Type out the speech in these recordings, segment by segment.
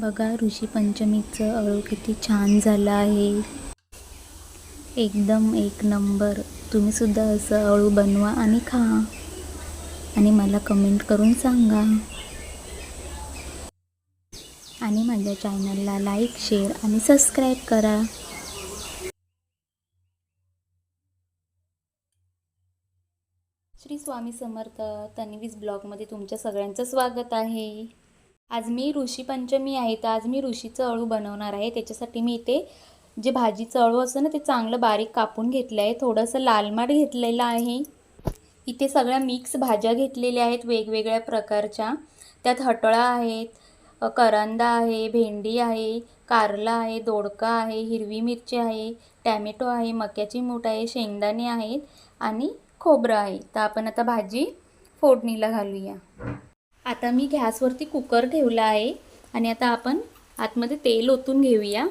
बघा ऋषी पंचमीचं अळू किती छान झालं आहे. एकदम एक नंबर. तुम्ही सुद्धा असं अळू बनवा आणि खा. आणि मला कमेंट करून सांगा. आणि माझ्या चॅनलला लाईक शेअर आणि सबस्क्राईब करा. श्री स्वामी समर्थ तन्वीज ब्लॉगमध्ये तुमच्या सगळ्यांचं स्वागत आहे. आज मी ऋषी पंचमी आहे तर आज मी ऋषीचं अळू बनवणार आहे. त्याच्यासाठी मी इथे जे भाजीचं अळू असतं ना ते चांगलं बारीक कापून घेतलं आहे. थोडंसं लालमाट घेतलेलं आहे. इथे सगळ्या मिक्स भाज्या घेतलेल्या आहेत वेगवेगळ्या प्रकारच्या. त्यात हटळा आहेत करंदा आहे भेंडी आहे कारला आहे दोडका आहे हिरवी मिरची आहे टॅमॅटो आहे मक्याची मूठ आहे शेंगदाणे आहेत आणि खोबरं आहे. तर आपण आता भाजी फोडणीला घालूया. आता मी गॅसवरती कुकर ठेवला आहे आणि आता आपण आतमध्ये तेल ओतून घेऊया.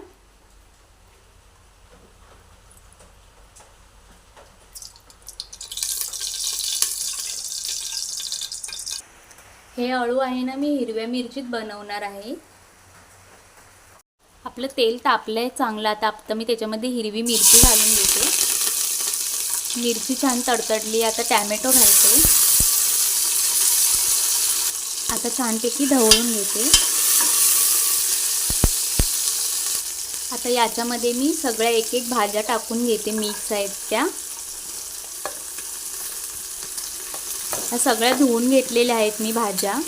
हे अळू आहे ना मी हिरव्या मिरचीत बनवणार आहे. आपलं तेल तापलं आहे चांगलं आता आता मी त्याच्यामध्ये हिरवी मिरची घालून घेते. मिरची छान तडतडली आता टॅमॅटो घालते. आता छानपैकी ढवळून घेते. आता याच्यामध्ये मी सगळ्या एक एक भाज्या टाकून घेते मिक्स आहेत त्या ह्या सगळ्या धुवून घेतलेल्या आहेत मी भाज्या.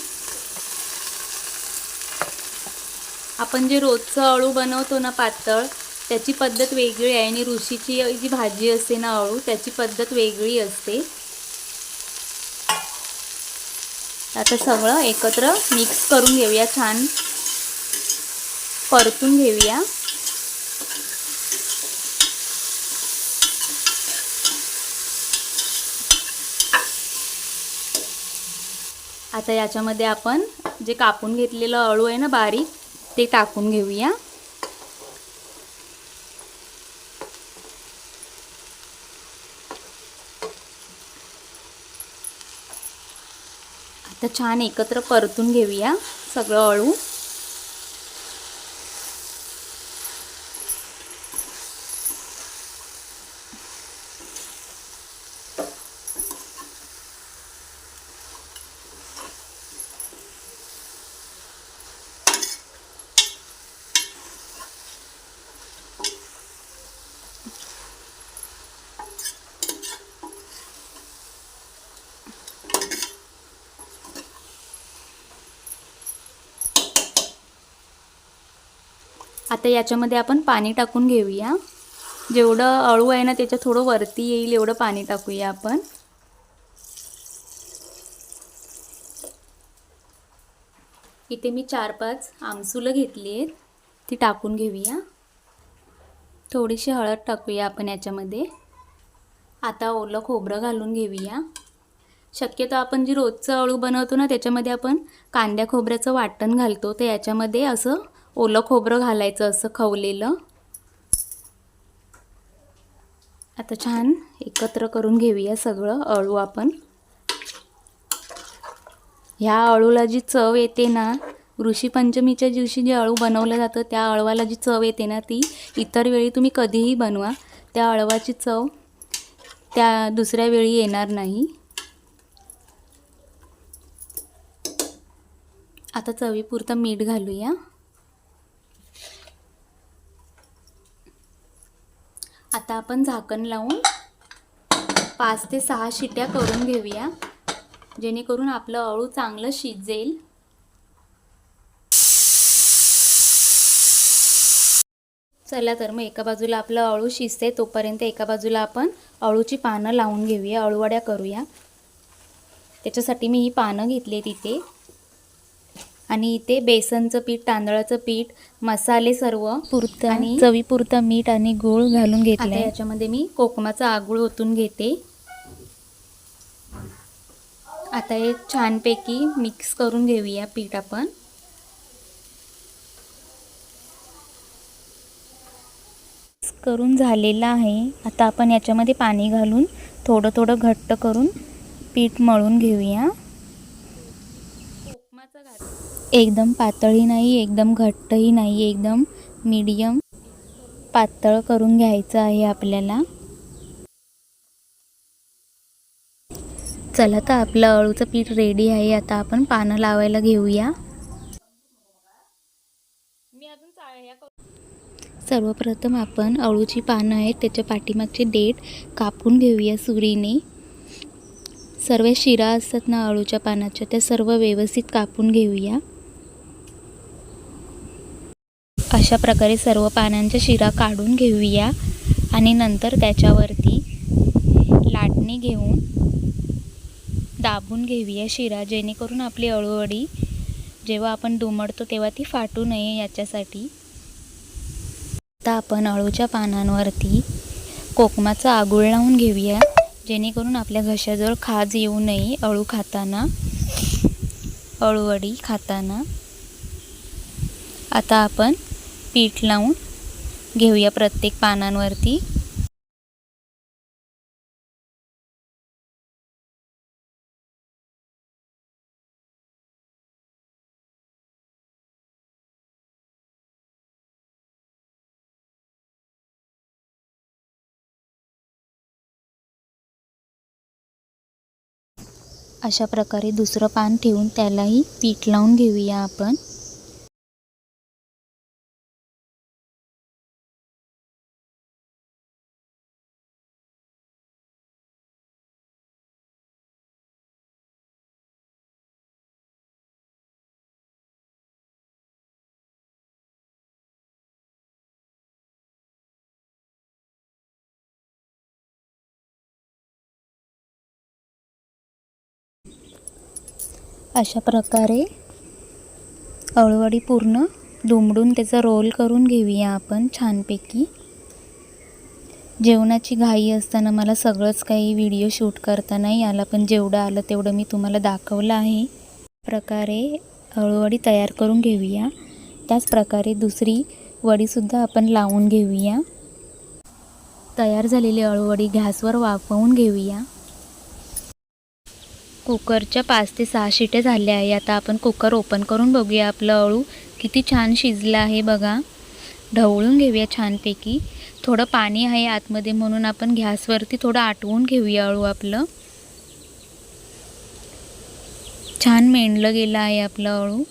आपण जे रोजचं अळू बनवतो ना पातळ त्याची पद्धत वेगळी आहे आणि ऋषीची जी भाजी असते ना अळू त्याची पद्धत वेगळी असते. आता सगळं एकत्र मिक्स करून घेऊया छान. परतून घेऊया. आता याच्यामध्ये आपण जे कापून घेतलेलं अळू आहे ना बारीक ते टाकून घेऊया. आता छान एकत्र परतून घेऊया सगळं अळू. आता याच्यामध्ये आपण पाणी टाकून घेऊया. जेवढं अळू आहे ना त्याच्या थोडं वरती येईल एवढं पाणी टाकूया आपण. इथे मी चार पाच आमसुलं घेतली आहेत. ती टाकून घेऊया. थोडीशी हळद टाकूया आपण याच्यामध्ये. आता ओलं खोबरं घालून घेऊया. शक्यतो आपण जी रोजचं अळू बनवतो ना त्याच्यामध्ये आपण कांद्या खोबऱ्याचं वाटण घालतो. तर याच्यामध्ये असं ओलं खोबरं घालायचं असं खवलेलं. आता छान एकत्र करून घेऊया सगळं अळू आपण. ह्या अळूला जी चव येते ना ऋषीपंचमीच्या दिवशी जे अळू बनवलं जातं त्या अळवाला जी चव येते ना ती इतर वेळी तुम्ही कधीही बनवा. त्या अळवाची चव त्या दुसऱ्या वेळी येणार नाही. आता चवीपुरतं मीठ घालूया. आता आपण झाकण लावून पाच ते सहा शिट्या करून घेऊया. जेणेकरून आपलं अळू चांगलं शिजेल. चला तर मग एका बाजूला आपलं अळू शिजते तोपर्यंत एका बाजूला आपण अळूची पानं लावून घेऊया. अळूवड्या करूया. त्याच्यासाठी मी ही पानं घेतली तिथे. आणि इथे बेसनचं पीठ तांदळाचं पीठ मसाले सर्व पुरतं आणि चवीपुरतं मीठ आणि गूळ घालून घेतलं याच्यामध्ये मी कोकमाचा आगूळ ओतून घेते. आता हे छानपैकी मिक्स करून घेऊया पीठ आपण. करून झालेलं आहे. आता आपण याच्यामध्ये पाणी घालून थोडं थोडं घट्ट करून पीठ मळून घेऊया. एकदम पातळही नाही एकदम घट्टही नाही एकदम मीडियम पातळ करून घ्यायचं आहे आपल्याला. चला तर आपलं अळूचं पीठ रेडी आहे आता आपण पानं लावायला घेऊया. सर्वप्रथम आपण अळूची पानं आहेत त्याच्या पाठीमागचे देठ कापून घेऊया सुरीने. सर्व शिरा असतात ना अळूच्या पानाच्या त्या सर्व व्यवस्थित कापून घेऊया. अशा प्रकारे सर्व पानांच्या शिरा काढून घेऊया. आणि नंतर त्याच्यावरती लाटणी घेऊन दाबून घेऊया शिरा जेणेकरून आपली अळूवडी जेव्हा आपण दुमडतो तेव्हा ती फाटू नये याच्यासाठी. आता आपण अळूच्या पानांवरती कोकमाचा आगुळ लावून घेऊया जेणेकरून आपल्या घशाजवळ खाज येऊ नये अळू खाताना अळूवडी खाताना. आता आपण पीठ लावून घेऊया प्रत्येक पानांवरती. अशा प्रकारे दुसरं पान ठेवून त्यालाही पीठ लावून घेऊया आपण. अशा प्रकारे अळूवडी पूर्ण दुमडून त्याचा रोल करून घेऊया आपण छानपैकी. जेवणाची घाई असताना मला सगळंच काही व्हिडिओ शूट करता नाही आला पण जेवढं आलं तेवढं मी तुम्हाला दाखवलं आहे. प्रकारे अळूवडी तयार करून घेऊया. त्याच प्रकारे दुसरी वडीसुद्धा आपण लावून घेऊया. तयार झालेली अळूवडी गॅसवर वाफवून घेऊया. कुकरच्या पाच ते सहा शिट्या झाल्या आहे आता आपण कुकर ओपन करून बघूया आपलं अळू किती छान शिजलं आहे बघा. ढवळून घेऊया छानपैकी. थोडं पाणी आहे आतमध्ये म्हणून आपण गॅसवरती थोडं आटवून घेऊया अळू आपलं. छान मेंडलं गेलं आहे आपलं अळू.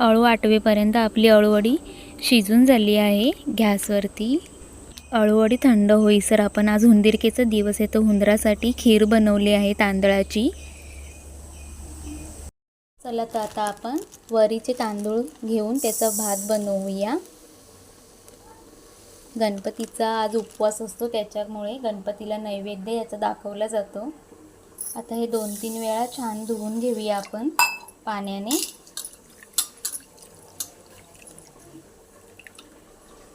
अळू आटवेपर्यंत आपली अळूवडी शिजून झाली आहे गॅसवरती. अळूवडी थंड होईसर आपण आज हुंदिरकेचा दिवस आहे तर हुंदरासाठी खीर बनवली आहे तांदळाची. चला तर आता आपण वरीचे तांदूळ घेऊन त्याचा भात बनवूया. गणपतीचा आज उपवास असतो त्याच्यामुळे गणपतीला नैवेद्य याचा दाखवला जातो. आता हे दोन तीन वेळा छान धुवून घेऊया आपण पाण्याने.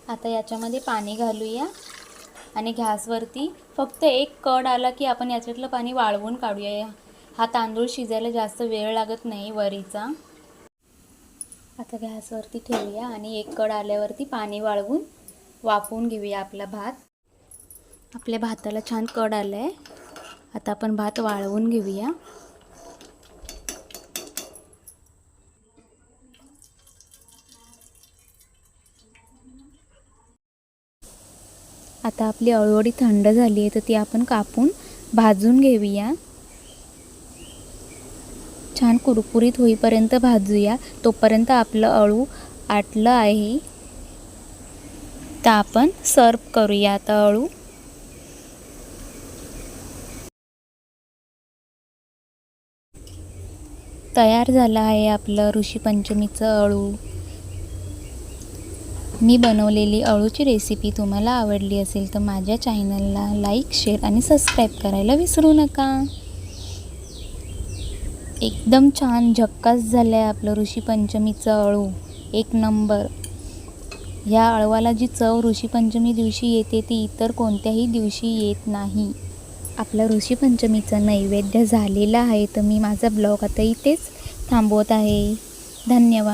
आता याच्यामध्ये पाणी घालूया. आणि गॅसवरती फक्त एक कड आला की आपण याच्यातलं पाणी वाळवून काढूया. हा तांदूळ शिजायला जास्त वेळ लागत नाही वरीचा. आता गॅसवरती ठेवूया आणि एक कड आल्यावरती पाणी वाळवून वाफवून घेऊया आपला भात. आपल्या भाताला छान कड आलं आहे आता आपण भात वाळवून घेऊया. आता आपली अळूवडी थंड झाली आहे तर ती आपण कापून भाजून घेऊया. छान कुरकुरीत होईपर्यंत भाजूया. तोपर्यंत आपलं अळू आटलं आहे. तर आपण सर्व करूया आता अळू. तयार झालं आहे आपलं ऋषीपंचमीचं अळू. मी बनवलेली अळूची रेसिपी तुम्हाला आवडली असेल तर माझ्या चॅनलला लाईक शेअर आणि सबस्क्राईब करायला विसरू नका. एकदम छान झक्कास झालं आहे आपलं ऋषीपंचमीचं अळू. एक नंबर ह्या अळवाला जी चव ऋषीपंचमी दिवशी येते ती इतर कोणत्याही दिवशी येत नाही. आपला ऋषीपंचमीचा नैवेद्य झालेला आहे तर मी माझा ब्लॉग आता इथेच थांबवत आहे. धन्यवाद.